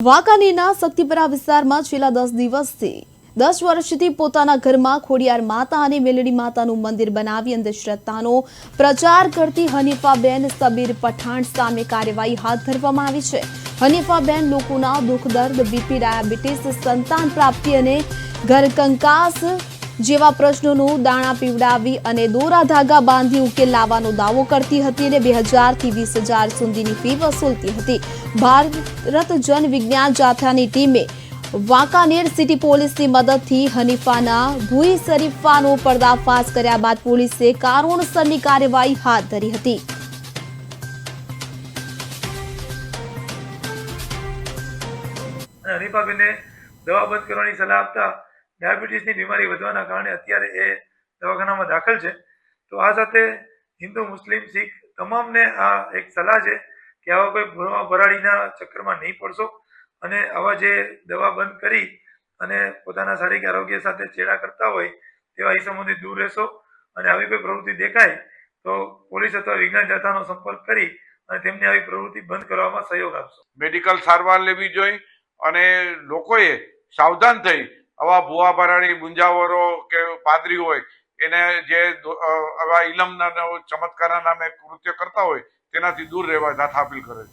વાંકાનેરના શક્તિપરા વિસ્તારમાં છેલ્લા દસ દિવસથી દસ વર્ષથી પોતાના ઘરમાં ખોડિયાર માતા અને મેલડી માતાનું મંદિર બનાવી અંધશ્રદ્ધાનો પ્રચાર કરતી હનીફાબેન સબીર પઠાણ સામે કાર્યવાહી હાથ ધરવામાં આવી છે. હનીફાબેન લોકોના દુઃખ દર્દ, બીપી, ડાયાબિટીસ, સંતાન પ્રાપ્તિ અને ઘરકંકાસ જેવા પ્રશ્નોનું દાણા પીવડાવી અને દોરા ધાગા બાંધી ઉકેલ લાવવાનો દાવો કરતી હતી અને બે હજારથી વીસ હજાર સુધીની ફી વસૂલતી હતી. ભારત જન વિજ્ઞાન જાથાની ટીમે વાંકાનેર સિટી પોલીસની મદદથી હનીફાના ભૂઈ શરીફાનો પર્દાફાશ કર્યા બાદ પોલીસે કારણોસરની કાર્યવાહી હાથ ધરી હતી. અને દવા બંધ કરવાની સલાહ આપતા ડાયાબિટીસની બીમારી વધવાના કારણે અત્યારે એ દવાખાનામાં દાખલ છે. તો આ સાથે હિન્દુ, મુસ્લિમ, શીખ તમામને આ એક સલાહ છે કે આવા કોઈ ભરવા ભરાડીના ચક્કરમાં નહીં પડશો અને આવા જે દવા બંધ કરી અને પોતાના શારીરિક આરોગ્ય સાથે ચેડા કરતા હોય તેવા ઈસમોથી દૂર રહેશો અને આવી કોઈ પ્રવૃત્તિ દેખાય તો પોલીસ અથવા વિજ્ઞાન જાથાનો સંપર્ક કરી અને તેમની આવી પ્રવૃત્તિ બંધ કરવામાં સહયોગ આપશો. મેડિકલ સારવાર લેવી જોઈએ અને લોકોએ સાવધાન થઈ આવા ભુવા ભરાડી ગુંજાવરો કે પાદરી હોય, એને જે આવા ઇલમના ચમત્કારના નામે કૃત્ય કરતા હોય, તેનાથી દૂર રહેવા નાથ અપીલ કરે છે.